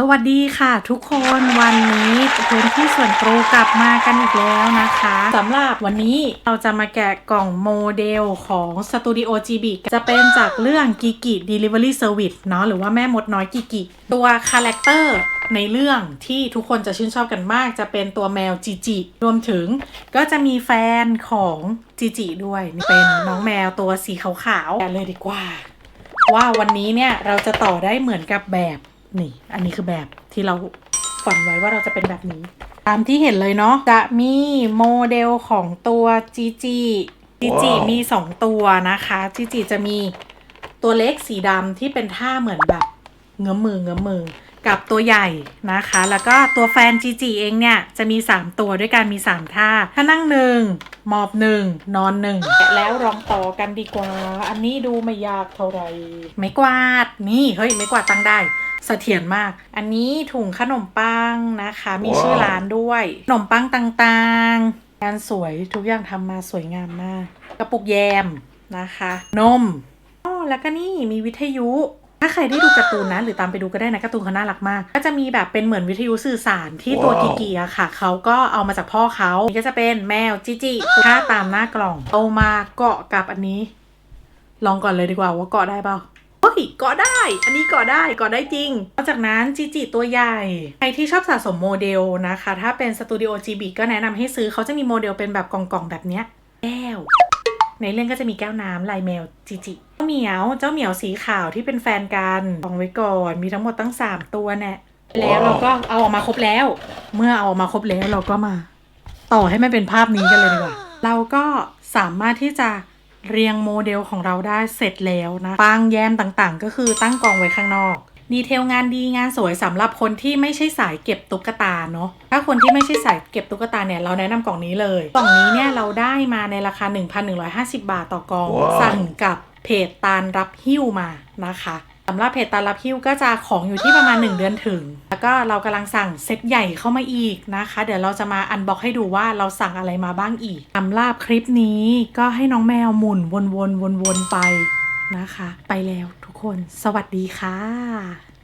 สวัสดีค่ะทุกคนวันนี้พื้นที่ส่วนตัวกลับมากันอีกแล้วนะคะสำหรับวันนี้เราจะมาแกะกล่องโมเดลของ Studio GB จะเป็นจากเรื่องกิกิ Delivery Service เนาะหรือว่าแม่มดน้อยกิกิ ตัวคาแรคเตอร์ในเรื่องที่ทุกคนจะชื่นชอบกันมากจะเป็นตัวแมวจิจิรวมถึงก็จะมีแฟนของจิจิด้วยนี่เป็นน้องแมวตัวสีขาวๆแกเลยดีกว่า ว่าวันนี้เนี่ยเราจะต่อได้เหมือนกับแบบ นี่ อันนี้คือแบบที่เราฝันไว้ว่าเราจะเป็นแบบนี้ ตามที่เห็นเลยเนาะจะมีโมเดลของตัวจีจีจีจีมี2ตัวนะคะจีจีจะมีตัวเล็กสีดำที่เป็นท่าเหมือนแบบเงื้อมมือเงื้อมมือกับตัวใหญ่นะคะ แล้วก็ตัวแฟนจีจีเองเนี่ยจะมี 3 ตัวด้วยกันมี 3 ท่า ถ้านั่งหนึ่งหมอบหนึ่งนอนหนึ่งแล้วลองต่อกันดีกว่า อันนี้ดูไม่ยากเท่าไหร่ไม่กวาด นี่ เฮ้ย ไม่กวาดตั้งได้ เสถียรมาก อันนี้ถุงขนมปังนะคะ มีชื่อร้านด้วย ขนมปังต่างๆ งานสวยทุกอย่างทำมาสวยงามมาก กระปุกแยมนะคะ นมอ๋อแล้วก็นี่มีวิทยุถ้าใครได้ดูการ์ตูนนะหรือตามไปดูก็ได้นะการ์ตูนเขาน่ารักมาก ก็จะมีแบบเป็นเหมือนวิทยุสื่อสารที่ตัวกิกิอะค่ะ เขาก็เอามาจากพ่อเขานี่ก็จะเป็นแมวจิจิท่าตามหน้ากล่อง เอามาเกาะกับอันนี้ ลองก่อนเลยดีกว่าว่าเกาะได้เปล่าเฮ้ยเกาะได้ อันนี้เกาะได้เกาะได้จริงนอกจากนั้นจิจิตัวใหญ่ ใครที่ชอบสะสมโมเดลนะคะ ถ้าเป็นสตูดิโอ GB ก็แนะนำให้ซื้อเขาจะมีโมเดลเป็นแบบกล่องๆแบบเนี้ยแก้วในเรื่องก็จะมีแก้วน้ำลายแมวจิจิเจ้าเหมียวเจ้าเหมียวสีขาวที่เป็นแฟนกันลองไว้ก่อน มีทั้งหมดตั้ง 3 ตัวแน่แล้วเราก็เอาออกมาครบแล้ว เมื่อเอาออกมาครบแล้วเราก็มา ต่อให้มันเป็นภาพนี้กันเลยดีกว่า เราก็สามารถที่จะ เรียงโมเดลของเราได้เสร็จแล้วนะปางแยมต่างๆ ก็คือตั้งกองไว้ข้างนอกดีเทลงานดีงานสวยสำหรับคนที่ไม่ใช่สายเก็บตุ๊กตาเนาะถ้าคนที่ไม่ใช่สายเก็บตุ๊กตาเนี่ยเราแนะนำกล่องนี้เลย กล่องนี้เนี่ยเราได้มาในราคา 1,150 บาทต่อกล่องว้าวสั่งกับเพจตาลรับหิ้วมานะคะ สำหรับเพจตาลับฮิ้วก็จะของอยู่ที่ประมาณ 1 เดือนถึง แล้วก็เรากำลังสั่งเซตใหญ่เข้ามาอีกนะคะ เดี๋ยวเราจะมาอันบ็อกให้ดูว่าเราสั่งอะไรมาบ้างอีกสำหรับคลิปนี้ก็ให้น้องแมวหมุนวนๆวนๆไปนะคะ ไปแล้วทุกคน สวัสดีค่ะ